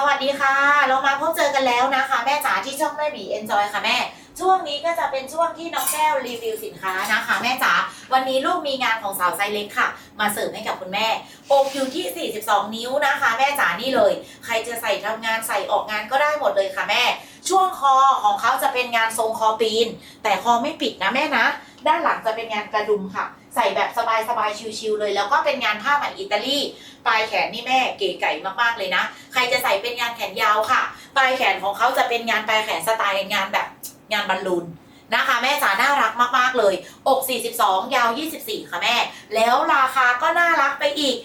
สวัสดีค่ะ เรามาพบเจอกันแล้วนะคะ แม่จ๋าที่ช่องแม่บีเอนจอยค่ะแม่ ช่วงนี้ก็จะเป็นช่วงที่น้องแก้วรีวิวสินค้านะคะ แม่จ๋าวันนี้ลูกมีงานของสาวไซเล็กค่ะ มาเสิร์ฟให้กับคุณแม่อกอยู่ที่ 42 นิ้วนะคะ แม่จ๋านี่เลย ใครจะใส่ทำงานใส่ออกงานก็ได้หมดเลยค่ะแม่ ช่วงคอของเขาจะเป็นงานทรงคอปีน แต่คอไม่ปิดนะแม่นะ ด้านหลังจะเป็นงานกระดุมค่ะ ส่แบบสบายๆ ชิวๆเลย แล้วก็เป็นงานผ้าไหมอิตาลี ปลายแขนนี่แม่เก๋ไก่มากๆเลยนะ ใครจะใส่เป็นงานแขนยาวค่ะ ปลายแขนของเขาจะเป็นงานปลายแขนสไตล์งานแบบงานบอลลูนนะคะแม่จ๋าน่ารักมากๆเลย อก 42 ยาว 24 ค่ะแม่ แล้วราคาก็น่ารักไปอีก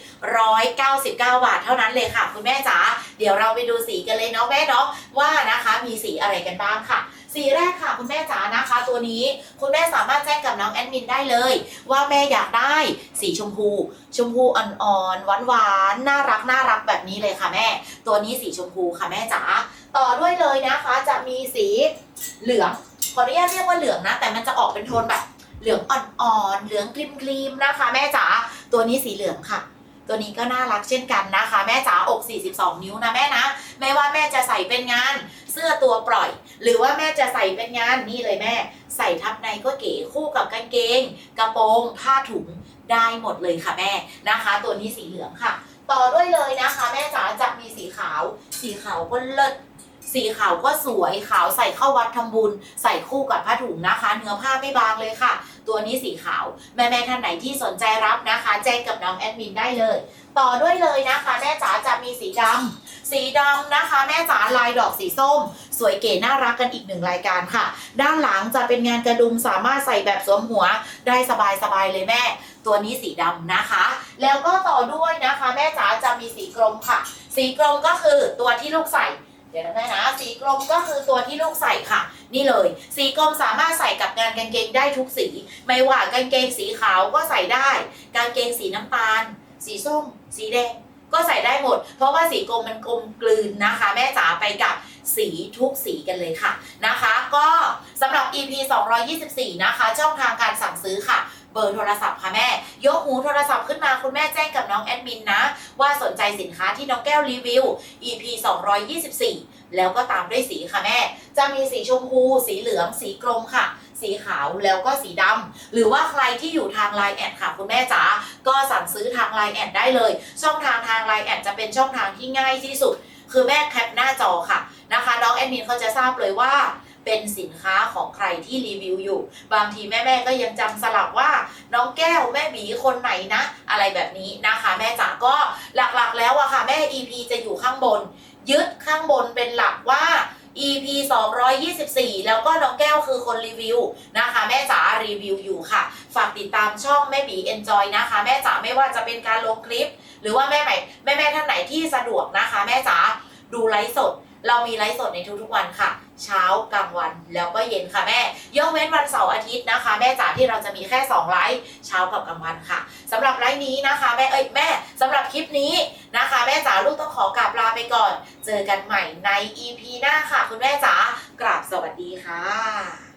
199 บาทเท่านั้นเลยค่ะ คุณแม่จ๋า เดี๋ยวเราไปดูสีกันเลยเนาะแม่เนาะว่านะคะมีสีอะไรกันบ้างค่ะ สีแรกค่ะคุณแม่จ๋านะคะ ตัวนี้คุณแม่สามารถแจ้งกับน้องแอดมินได้เลย ว่าแม่อยากได้สีชมพู ชมพูอ่อนๆหวานๆน่ารักน่ารักแบบนี้เลยค่ะแม่ ตัวนี้สีชมพูค่ะแม่จ๋าต่อด้วยเลยนะคะ จะมีสีเหลืองขออนุญาตเรียกว่าเหลืองนะ แต่มันจะออกเป็นโทนแบบเหลืองอ่อนๆเหลืองครีมๆนะคะ แม่จ๋าตัวนี้สีเหลืองค่ะ ตัวนี้ก็น่ารักเช่นกันนะคะ แม่จ๋าอก 42 นิ้วนะแม่นะ ไม่ว่าแม่จะใส่เป็นงานเสื้อตัวปล่อย หรือว่าแม่จะใส่เป็นงานนี่เลยแม่ ใส่ทับในก็เก๋คู่กับกางเกง กระโปรงผ้าถุงได้หมดเลยค่ะแม่นะคะ ตัวนี้สีเหลืองค่ะ ต่อด้วยเลยนะคะ แม่จ๋าจะมีสีขาว สีขาวก็เลิศสีขาวก็สวยขาวใส่เข้าวัดทำบุญ ใส่คู่กับผ้าถุงนะคะ เนื้อผ้าไม่บางเลยค่ะ ตัวนี้สีขาว แม่แม่ๆท่านไหนที่สนใจรับนะคะ แจ้งกับน้องแอดมินได้เลย ต่อด้วยเลยนะคะ แม่จ๋าจะมีสีดำสีดำนะคะ แม่จ๋าลายดอกสีส้ม สวยเก๋น่ารักกันอีกหนึ่งรายการค่ะ ด้านหลังจะเป็นงานกระดุมสามารถใส่แบบสวมหัวได้สบายๆเลยแม่ ตัวนี้สีดำนะคะ แล้วก็ต่อด้วยนะคะ แม่จ๋าจะมีสีกรมค่ะ สีกรมก็คือตัวที่ลูกใส่ เดี๋ยวนะแม่นะสีกรมก็คือตัวที่ลูกใส่ค่ะ นี่เลย สีกรมสามารถใส่กับงานกางเกงได้ทุกสี ไม่ว่ากางเกงสีขาวก็ใส่ได้ กางเกงสีน้ำตาล สีส้ม สีแดง ก็ใส่ได้หมด เพราะว่าสีกรมมันกลมกลืนนะคะ แม่จ๋าไปกับสีทุกสีกันเลยค่ะนะคะ ก็สำหรับ EP 224 นะคะ ช่องทางการสั่งซื้อค่ะ เบอร์โทรศัพท์ค่ะแม่ ยกหูโทรศัพท์ขึ้นมาคุณแม่แจ้งกับน้องแอดมินนะ ว่าสนใจสินค้าที่น้องแก้วรีวิว EP 224 แล้วก็ตามด้วยสีค่ะแม่ จะมีสีชมพู สีเหลือง สีกรมค่ะ สีขาวแล้วก็สีดำหรือว่าใครที่อยู่ทางไลน์แอดค่ะคุณแม่จ๋าก็สั่งซื้อทางไลน์แอดได้เลย ช่องทางทางไลน์แอดจะเป็นช่องทางที่ง่ายที่สุด คือแม่แคปหน้าจอค่ะนะคะ น้องแอดมินเขาจะทราบเลยว่า เป็นสินค้าของใครที่รีวิวอยู่ บางทีแม่ๆก็ยังจำสลับว่าน้องแก้วแม่หมีคนไหนนะ อะไรแบบนี้นะคะ แม่จ๋าก็หลักๆ แล้วอะค่ะแม่ EP จะอยู่ข้างบน ยึดข้างบนเป็นหลักว่า EP 224 แล้วก็น้องแก้วคือคนรีวิวนะคะ แม่จ๋ารีวิวอยู่ค่ะ ฝากติดตามช่องแม่บี Enjoy นะคะ แม่จ๋าไม่ว่าจะเป็นการลงคลิป หรือว่าแม่ใหม่แม่แม่ท่านไหนที่สะดวกนะคะ แม่จ๋าดูไลฟ์สด เรามีไลฟ์สดในทุกๆวันค่ะ เช้ากลางวันแล้วก็เย็นค่ะแม่ ยกเว้นวันเสาร์อาทิตย์นะคะ แม่จ๋าที่เราจะมีแค่ 2 ไลฟ์เช้ากับกลางวันค่ะสำหรับไลฟ์นี้นะคะแม่เอ้ยแม่สำหรับคลิปนี้นะคะ แม่จ๋าลูกต้องขอกราบลาไปก่อน เจอกันใหม่ใน EP หน้าค่ะ คุณแม่จ๋ากราบสวัสดีค่ะ